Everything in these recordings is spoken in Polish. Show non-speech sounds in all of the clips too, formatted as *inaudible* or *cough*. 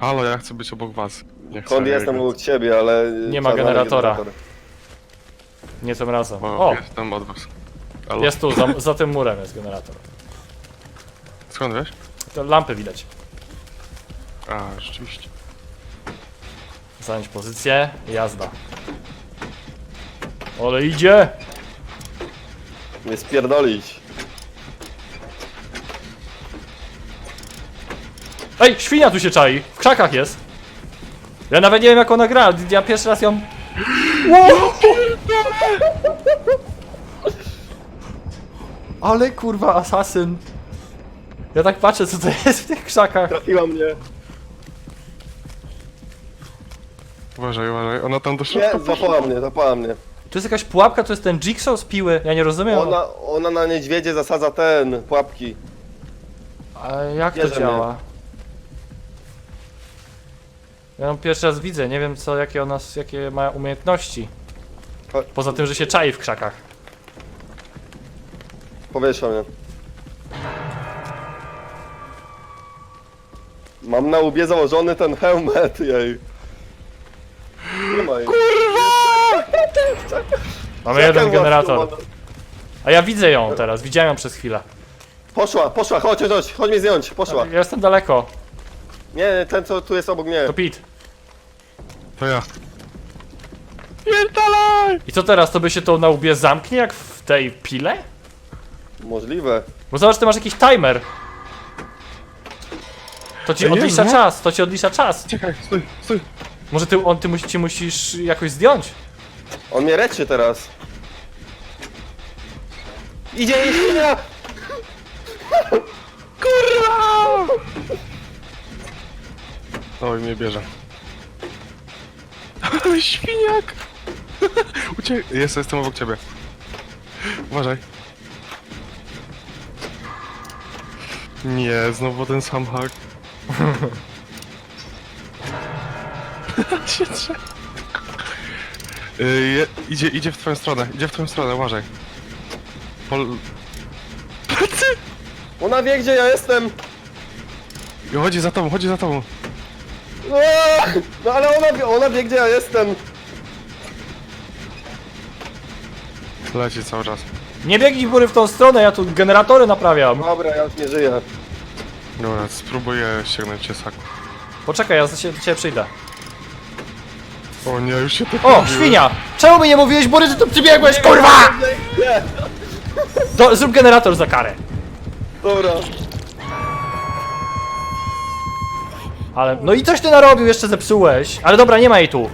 Halo, ja chcę być obok was. Nie chcę Skąd jestem jego- obok ciebie, ale... Nie ma generatora. generator. Nie tym razem. Bo O, jestem od was. Halo, jest tu, za, za tym murem jest generator. skąd wiesz? To lampy widać. A, rzeczywiście. Zająć pozycję, jazda. Ale idzie! Nie spierdolić. Ej, świnia tu się czai! W krzakach jest! Ja nawet nie wiem jak ona gra, ja pierwszy raz ją... Wow! Ale kurwa, asasyn! Ja tak patrzę co to jest w tych krzakach. Trafiła mnie. Uważaj, uważaj. Ona tam do środka Nie, złapała mnie, złapała mnie. Tu jest jakaś pułapka, to jest ten jigsaw z piły, ja nie rozumiem. Ona, ona na niedźwiedzie zasadza ten, pułapki. A jak to Bierze działa? Ja ją pierwszy raz widzę, nie wiem co, jakie ona, jakie ma umiejętności. Chodź. Poza tym, że się czai w krzakach. Powiesza mnie. Mam na łbie założony ten helmet, jej. Nie ma jej. Mamy jeden generator. A ja widzę ją teraz, widziałem ją przez chwilę. Poszła, poszła, chodź, chodź, chodź, chodź mnie zdjąć, poszła. Ja jestem daleko. Nie, ten co tu jest obok mnie. To Pit. To ja. Pierdalaj! I co teraz, to by się to na łbie zamknie jak w tej pile? Możliwe. Bo zobacz, ty masz jakiś timer. To ci nie, odlicza no. czas, to ci odlicza czas. Czekaj, stój, stój. Może ty, on, ty musi, ci musisz jakoś zdjąć. On mnie reczy teraz. Idzie jej świnia! Oj, mnie bierze. Świniak! *laughs* Uciek... Jest, jestem obok ciebie. Uważaj. Nie, znowu ten sam hak. *laughs* się trze... Y, je, idzie, idzie w twoją stronę, idzie w twoją stronę, uważaj. Pol... *laughs* Ona wie gdzie ja jestem! Chodzi za tobą, chodzi za tobą. No ale ona wie, ona wie gdzie ja jestem! Leci cały czas. Nie biegnij góry w tą stronę, ja tu generatory naprawiam. Dobra, ja już nie żyję. Dobra, spróbuję ściągnąć cię z haku. Poczekaj, ja się do ciebie przyjdę. O nie, już się to O, świnia! Czemu mi nie mówiłeś, Bory, że tu przybiegłeś, kurwa! Nie! To zrób generator za karę. Dobra. Ale, no i coś ty narobił, jeszcze zepsułeś. Ale dobra, nie ma jej tu.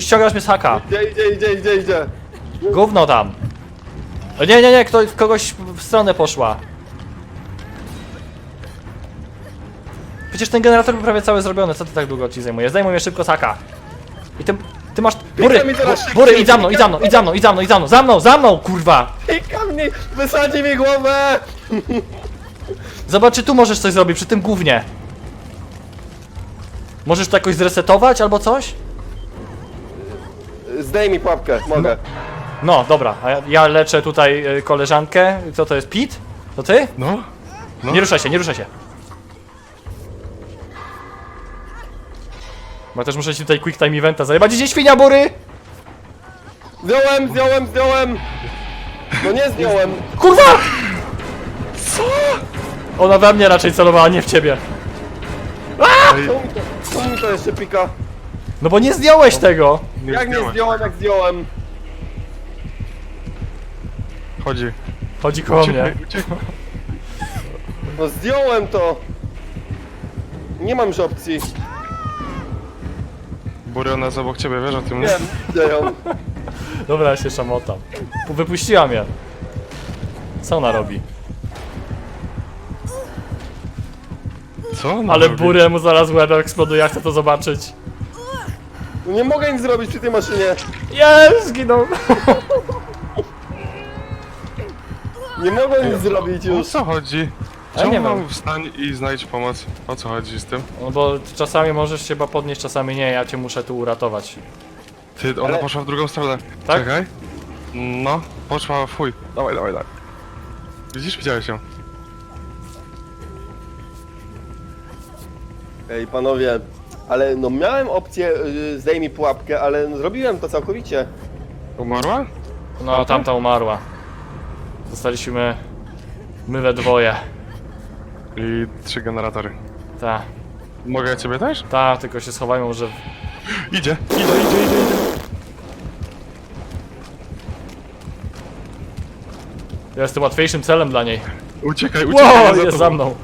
Ściągasz mnie z haka. Idzie, idzie, idzie, idzie, idzie. Gówno tam. O, Nie, nie, nie, kto, kogoś w stronę poszła. Przecież ten generator był prawie cały zrobiony, co ty tak długo ci zajmuje? Zdejmuj mnie szybko z haka. I ty, ty masz... Bury, mi teraz bu- bury, idź za mną, idź za mną, idź za mną, idź za mną, idź za mną, za mną, za mną, kurwa! Pika mnie! Wysadzi mi głowę! Zobacz, czy tu możesz coś zrobić przy tym gównie. Możesz to jakoś zresetować albo coś? Zdejmij pułapkę, mogę. No, dobra, a ja, ja leczę tutaj y, koleżankę. Co to jest, Pit? To ty? No? No. Nie ruszaj się, nie ruszaj się. Bo ja też muszę ci tutaj quick time eventa zajebać. Idzie świnia bury! Zdjąłem, zdjąłem, zdjąłem! No nie zdjąłem! Kurwa! Co? Ona we mnie raczej celowała, nie w ciebie. Ej, Co mi to, co mi to jeszcze pika? No bo nie zdjąłeś tego. nie Jak nie zdjąłem. zdjąłem, jak zdjąłem? Chodzi. Chodzi koło mnie. Uciekaj, uciekaj. No zdjąłem to! Nie mam już opcji. Bury, ona jest obok ciebie, wiesz o tym, nie? Wiem, ją. Dobra, ja się szamotam. Wypuściła mnie. Co ona robi? Co? ona Ale robi? burę mu zaraz łeb eksploduje, ja chcę to zobaczyć. No nie mogę nic zrobić przy tej maszynie. Jest, zginął. Nie mogę nic zrobić O już. co chodzi? Ja Czemu nie mam wiem. wstań i znajdź pomoc? O co chodzi z tym? No bo czasami możesz się chyba podnieść, czasami nie, ja cię muszę tu uratować. Ty, ona Ale- poszła w drugą stronę. Tak? Czekaj. No, poszła w chuj. Dawaj, dawaj, dawaj. Widzisz, widziałeś ją. Ej, panowie, Ale no miałem opcję y, zdejmij pułapkę, ale zrobiłem to całkowicie. Umarła? No, tamta umarła. Zostaliśmy my we dwoje. I trzy generatory. Ta, Mogę ciebie też? ta, tylko się schowajmy może... w- Idzie, idzie, idzie, idzie, idzie. Ja jestem łatwiejszym celem dla niej. Uciekaj, uciekaj, Wow, jest tobą. za mną.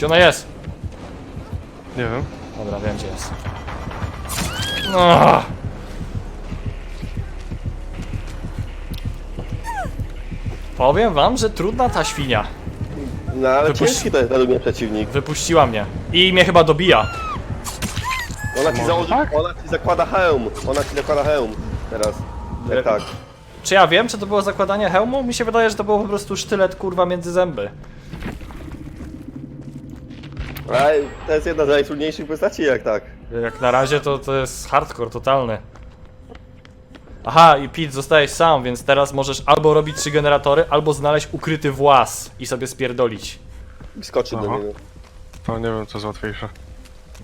Gdzie ona jest? Nie wiem. Dobra, wiem gdzie jest. Ah. Powiem wam, że trudna ta świnia. No ale Wypuść- ciężki to jest według mnie przeciwnik. Wypuściła mnie. I mnie chyba dobija. Ona ci, założy, tak? ona ci zakłada hełm. Ona ci zakłada hełm. Teraz. Le- Jak tak. Czy ja wiem, czy to było zakładanie hełmu? Mi się wydaje, że to było po prostu sztylet kurwa między zęby. Ale to jest jedna z najtrudniejszych postaci jak tak. Jak na razie to, to jest hardcore totalny. Aha, i Pete zostajesz sam, więc teraz możesz albo robić trzy generatory, albo znaleźć ukryty włas i sobie spierdolić. I skoczy do Aha. niego. To nie wiem, co jest łatwiejsze.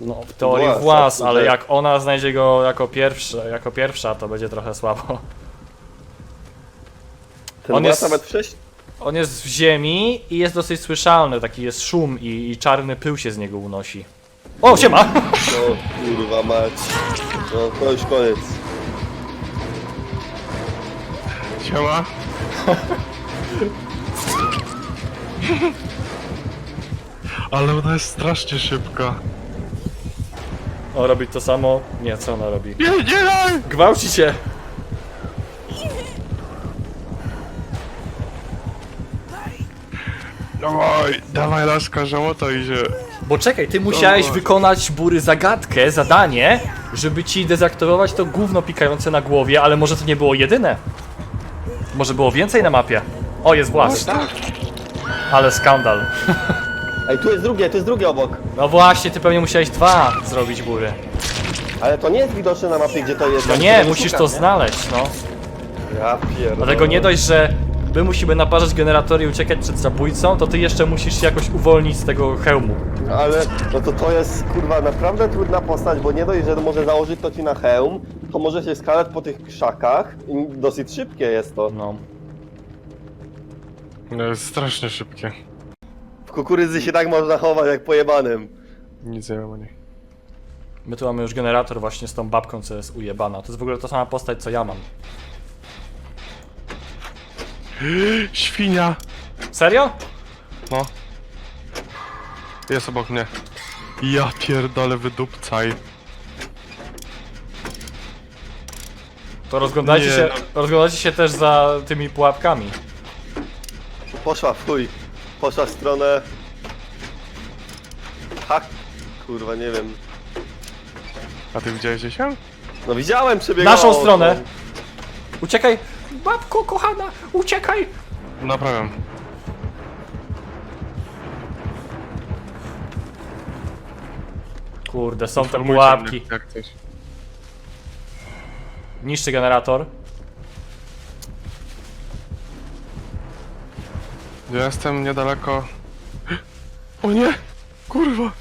No, w teorii Włas, włas, tak, ale że- jak ona znajdzie go jako pierwsza, jako pierwsza, to będzie trochę słabo. Ten On On jest- nawet wcześniej. On jest w ziemi i jest dosyć słyszalny, taki jest szum i, i czarny pył się z niego unosi. O, siema! No kurwa mać. No to już koniec. Siema. Ale ona jest strasznie szybka. O, robi to samo. Nie, co ona robi? Nie, nie, nie! Gwałci cię! Dawaj, dawaj laska, żałota idzie. Bo czekaj, ty musiałeś Dawaj. wykonać bury zagadkę, zadanie, żeby ci dezaktywować to gówno pikające na głowie, ale może to nie było jedyne. Może było więcej na mapie. O, jest włas. Ale skandal. *laughs* Ej, tu jest drugie, tu jest drugie obok. No właśnie, ty pewnie musiałeś dwa zrobić bury. Ale to nie jest widoczne na mapie, gdzie to jest. No Ja nie, tego musisz szukam, to nie? znaleźć, no. Ja pierdolę. Dlatego nie dość, że my musimy naparzać generatory i uciekać przed zabójcą, to ty jeszcze musisz się jakoś uwolnić z tego hełmu. Ale no to to jest kurwa naprawdę trudna postać, bo nie dość, że może założyć to ci na hełm, to może się skalać po tych krzakach i dosyć szybkie jest to. No. No jest strasznie szybkie. W kukurydzy się tak można chować jak pojebanym. Nic nie wiem o niej. My tu mamy już generator właśnie z tą babką, co jest ujebana. To jest w ogóle ta sama postać, co ja mam. Świnia! Serio? No. Jest obok mnie. Ja pierdolę, wydupcaj. To rozglądajcie Nie, się, rozglądajcie się też za tymi pułapkami. Poszła w chuj. Poszła w stronę... Ha! Kurwa, nie wiem. A ty widziałeś gdzieś ją? No widziałem przebiegała. Naszą stronę. Uciekaj! Babko kochana, uciekaj! Naprawiam. Kurde, są te Informujcie pułapki. mnie, Jak coś. Niszczy generator. Ja jestem niedaleko. *gasps* O nie! Kurwa!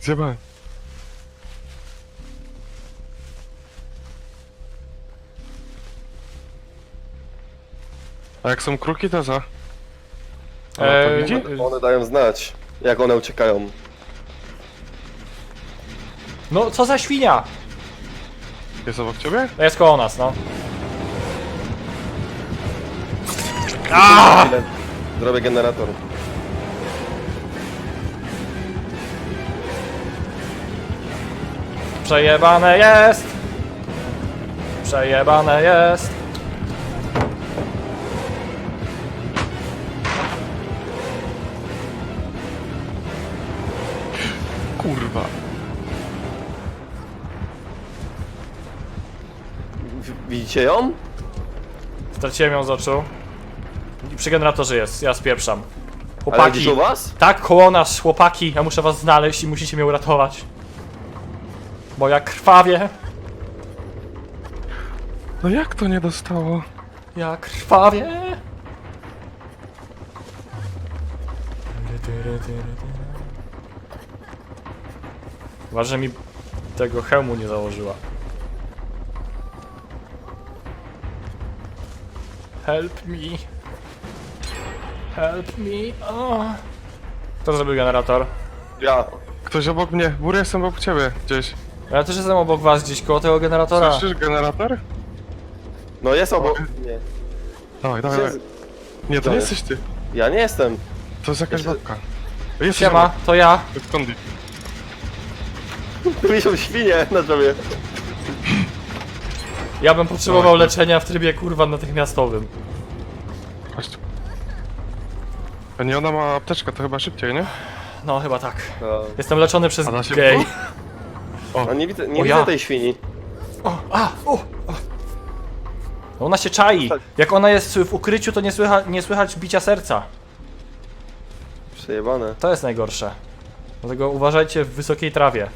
Zjebałem. A jak są kruki, to co? Ona to Eee, widzi? One dają znać, jak one uciekają. No, co za świnia? Jest obok ciebie? To jest koło nas, no. Chwilę. Zrobię generator. Przejebane jest! Przejebane jest! Kurwa. W- Widzicie ją? Straciłem ją z oczu. I przy generatorze jest, ja spieprzam. Ale Chłopaki! gdzieś u was? Tak, koło nas, chłopaki, ja muszę was znaleźć i musicie mnie uratować. Bo ja krwawię, No jak to nie dostało? ja krwawię. Uważaj, że mi tego hełmu nie założyła. Help me. Help me. O. Kto zrobił generator? Ja. Ktoś obok mnie, Bury jestem obok ciebie gdzieś. Ja też jestem obok was gdzieś koło tego generatora. Słyszysz generator? No jest obok. Nie. Dawaj, dawaj, Gdzie- dawaj. Nie, to nie jest? jesteś ty. Ja nie jestem. To jest jakaś Jeszcze- babka. Jesteś Siema, to ja. obok. Skąd? *laughs* Tu są świnie na drzewie. Ja bym potrzebował leczenia w trybie kurwa natychmiastowym. Chodź tu. A nie, ona ma apteczkę, to chyba szybciej, nie? No chyba tak. No. Jestem leczony przez A da się gej. A nie widzę, nie O, widzę ja. tej świni. O, a, o, o. Ona się czai. Jak ona jest w ukryciu, to nie, słycha, nie słychać bicia serca. Przejebane. To jest najgorsze. Dlatego uważajcie w wysokiej trawie.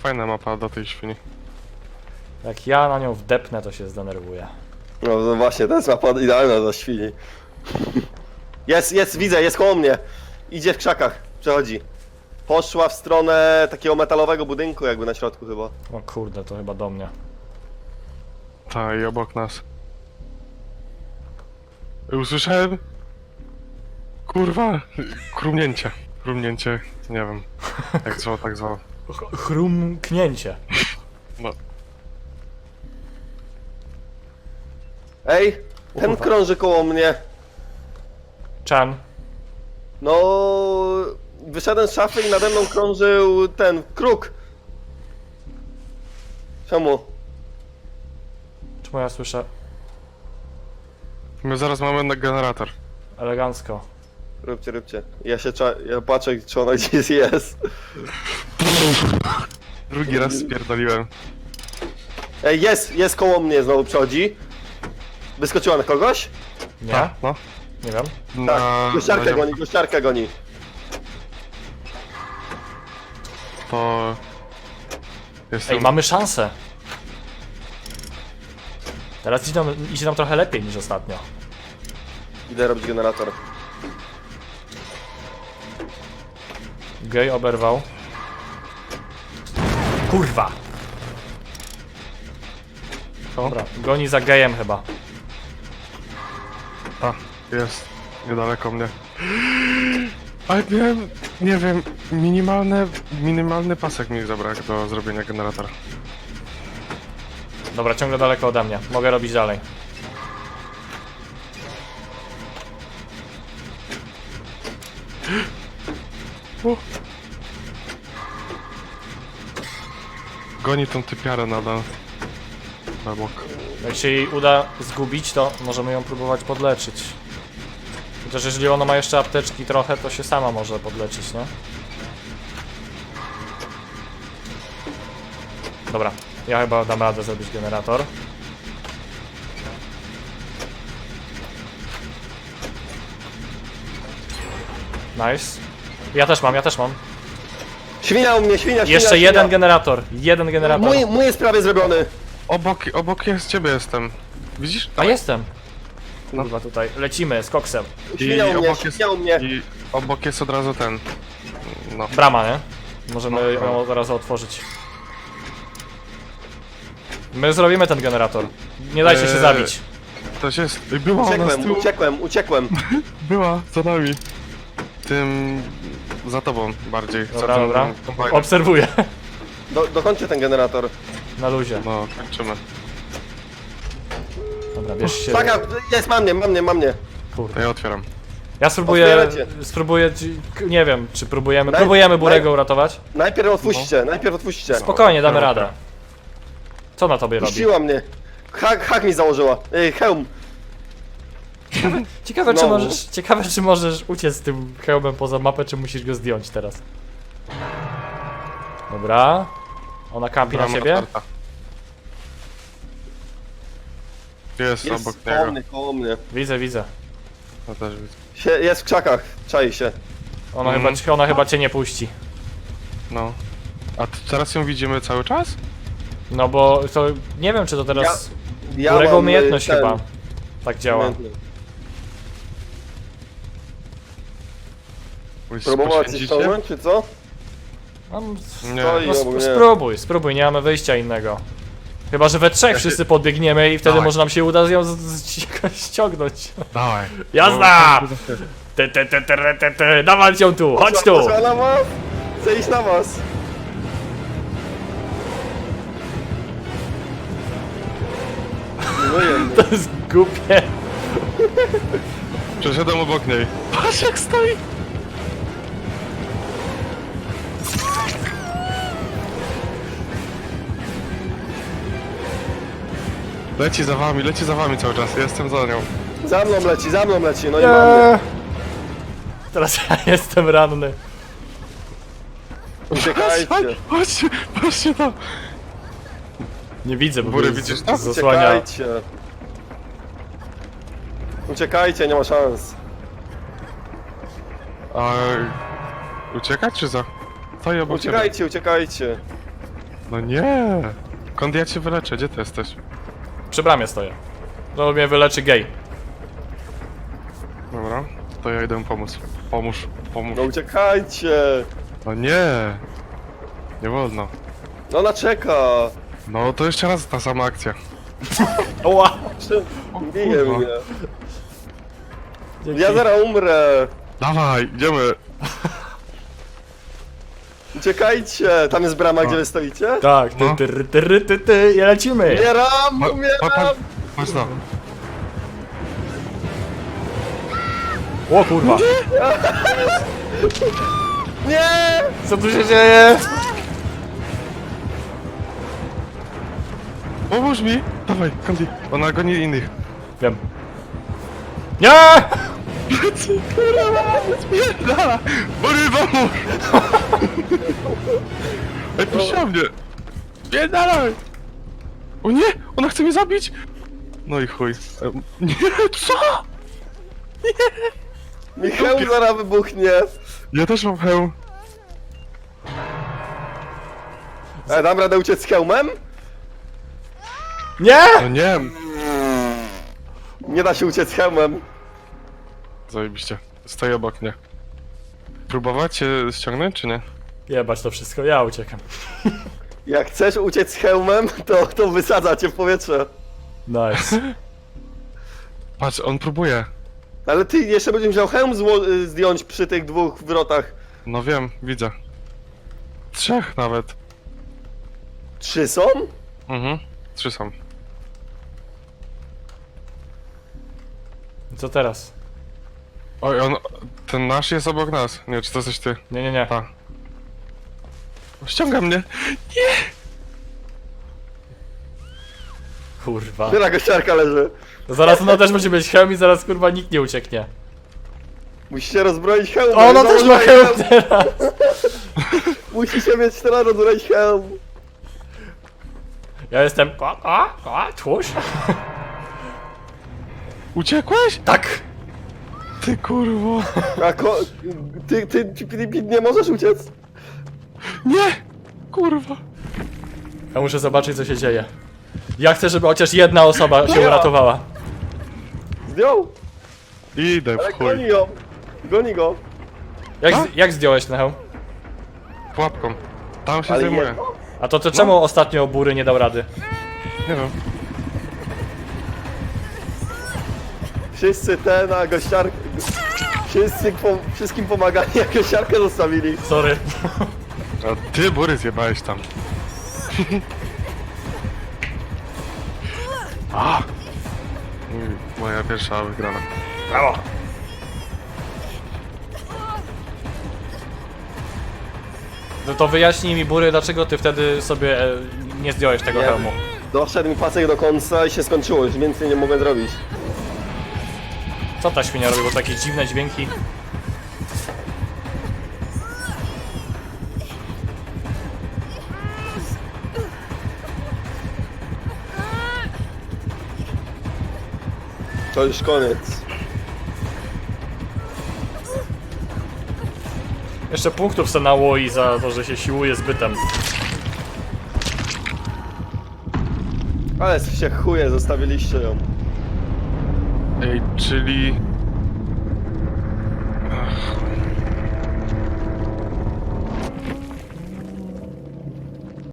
Fajna mapa do tej świni. Jak ja na nią wdepnę, to się zdenerwuję. No, no właśnie, to jest mapa idealna dla świni. Jest, jest, widzę, jest koło mnie. Idzie w krzakach, przechodzi. Poszła w stronę takiego metalowego budynku jakby na środku chyba. O kurde, to chyba do mnie. Ta i obok nas. Usłyszałem... Kurwa, krumnięcie. Krumnięcie, nie wiem. Jak zwało, tak zwało. Ch- Chrumknięcie. No. Ej, ten kurwa. krąży koło mnie. Chan. No, wyszedłem z szafy i nade mną krążył ten kruk. Czemu? Czemu ja słyszę My zaraz mamy na generator. elegancko? Róbcie, róbcie. Ja się cza... ja patrzę, czy ona gdzieś jest. Drugi raz spierdoliłem. Ej, jest, jest koło mnie, znowu przechodzi. Wyskoczyła na kogoś? Nie? A, no. Nie wiem. Na, Tak, gościarkę na- goni, gościarkę goni. To... Jestem... Ej, mamy szansę. Teraz idzie nam, idzie nam trochę lepiej niż ostatnio. Idę robić generator. Gej oberwał. Kurwa! Dobra, goni za gejem chyba. A, jest. Niedaleko mnie. Ale miałem, nie wiem, minimalne, minimalny pasek mi zabrak do zrobienia generatora. Dobra, ciągle daleko ode mnie. Mogę robić dalej. Goni tą typiarę nadal. Na bok. Jak się jej uda zgubić, to możemy ją próbować podleczyć. Chociaż jeżeli ona ma jeszcze apteczki trochę, to się sama może podleczyć, nie? Dobra, ja chyba dam radę zrobić generator. Nice. Ja też mam, ja też mam. Świnia u mnie, świnia, świnia, Jeszcze świnia. jeden generator. Jeden generator. Mój, mój jest prawie zrobiony. Obok, obok jest ciebie jestem. Widzisz? A jestem. No. Kurwa tutaj. Lecimy z koksem. Świnia u mnie, obok jest, świnia u mnie. I obok jest od razu ten. No. Brama, nie? Możemy No, ją razu otworzyć. My zrobimy ten generator. Nie dajcie się Eee, zabić. Ktoś jest. Była ona z Uciekłem, tyłu. uciekłem, uciekłem. *laughs* Była, za nami. Tym... Za tobą bardziej. za Dobra, tym dobra. kombajnem. Obserwuję. Do, dokończę ten generator. Na luzie. No, kończymy. Dobra, bierz się. Taka, jest, mam mnie, mam mnie, mam mnie. To Kurde. ja otwieram. Ja spróbuję. Otwieracie. Spróbuję. ci- k- Nie wiem, czy próbujemy. Naj- Próbujemy Burego naj- uratować. Najpierw otwórzcie, najpierw otwórzcie. Spokojnie, damy dobra. radę. Co na tobie robi? Puściła mnie. Hak, hak mi założyła. Ej, hełm. Ciekawe, czy Znowu. możesz. Ciekawe, czy możesz uciec z tym hełmem poza mapę, czy musisz go zdjąć teraz. Dobra. Ona kampi na otwarta. Jest, Jest obok koło niego. mnie, koło mnie. Widzę, widzę. Ja też widzę. Sie, jest w krzakach, czai się. Ona, Mhm. chyba, ona chyba cię nie puści. No. A t- teraz ją widzimy cały czas? No bo to nie wiem, czy to teraz Ja mam, y, umiejętność ten, chyba tak działa. umiejętność. Się poświęcicie? ściągnąć, czy co? Mam... Nie. Stoi No, obok sp- spróbuj, spróbuj, nie mamy wyjścia innego. Chyba, że we trzech Ja się- wszyscy podbiegniemy i wtedy Dawaj. może nam się uda ją z- z- *laughs* ściągnąć. Dawaj. Jazda! No, Te, te, te, te, te, te, dawaj ją tu, chodź tu! Trzeba na was? Chcę iść na was. No. *laughs* To jest głupie. Przeszedłem obok niej. Patrz jak stoi! Leci za wami, leci za wami cały czas, jestem za nią. Za mną leci, za mną leci, no i mamy. Nie. Teraz ja *laughs* jestem ranny. Uciekajcie. Patrzcie, patrzcie tam! Nie widzę, bo Bury, z- widzisz to? zasłania. Uciekajcie. Uciekajcie, nie ma szans. A... Uciekać czy za? Stoi obok ciebie. Uciekajcie, uciekajcie. No nie! Kąd ja cię wyleczę, gdzie ty jesteś? Przy bramie stoję. To mnie wyleczy gej. Dobra, to ja idę pomóc. Pomóż, pomóż. No uciekajcie. No nie! Nie wolno. No ona czeka. No to jeszcze raz ta sama akcja. *laughs* Oła! Czy- Bije kurwa. mnie. Dzięki. Ja zaraz umrę. Dawaj, idziemy! Uciekajcie. Tam jest brama, gdzie wy stoicie? Tak, ty, No. ty, ty, ty, ty, ty, i lecimy! Umieram, Pa, pa, umieram. pa, patrz no. O kurwa! Nie! Co tu się dzieje? Pomóż mi! Dawaj, Kondi. Ona goni innych. Wiem. Nie! Dala! Bory, pomóż! Ej, puściła mnie! Spierdalaj! O nie! Ona chce mnie zabić! No i chuj. Em, Nie, co? Michał zaraz wybuchnie. Ja też mam hełm. E, dam radę uciec z hełmem? Nie! No nie! Nie da się uciec z hełmem. Zajebiście. Stoi obok mnie. Próbować cię ściągnąć, czy nie? Jebać to wszystko, ja uciekam. *laughs* Jak chcesz uciec z hełmem, to, to wysadza cię w powietrze. Nice. *laughs* Patrz, on próbuje. Ale ty jeszcze będziesz musiał hełm zło- y, zdjąć przy tych dwóch wrotach. No wiem, widzę. Trzech nawet. Trzy są? Mhm. Trzy są. Co teraz? Oj, on... Ten nasz jest obok nas. Nie, czy to jesteś ty? Nie, nie, nie. Ta. Ściąga mnie! Kurwa. Która gościarka leży. Zaraz ona też będzie mieć hełm i zaraz kurwa nikt nie ucieknie. Musicie rozbroić hełm. O, ona też ma hełm teraz! *laughs* Musicie mieć teraz rozbroić hełm. Ja jestem... A, a, a, tłuś? Uciekłeś? Tak! Ty kurwo! A ko... Ty, ty, ty, ty, ty nie możesz uciec. Nie! Kurwa! Ja muszę zobaczyć co się dzieje. Ja chcę, żeby chociaż jedna osoba się Ja. uratowała. Zdjął. Idę Ale w goni chuj. go. Goni go. Jak, A? z- jak zdjąłeś ten hełm? Pułapką. Tam się Ale zajmuje. jedno. A to, to czemu ostatnio Bury nie dał rady? Nie wiem. Wszyscy te na gościarkę... Wszyscy po... wszystkim pomagali, *laughs* jak gościarkę zostawili. Sorry. A ty, Bury, zjebałeś tam. A! Mój- Moja pierwsza wygrana. Brawo. No to wyjaśnij mi Bury, dlaczego ty wtedy sobie e, nie zdjąłeś tego Nie. hełmu. Doszedł mi pasek do końca i się skończyło, już więcej nie mogę zrobić. Co ta świnia robi, bo takie dziwne dźwięki. To już koniec. Jeszcze punktów se nałoi za to, że się siłuje zbytem. Ale się chuje, zostawiliście ją. Ej, czyli...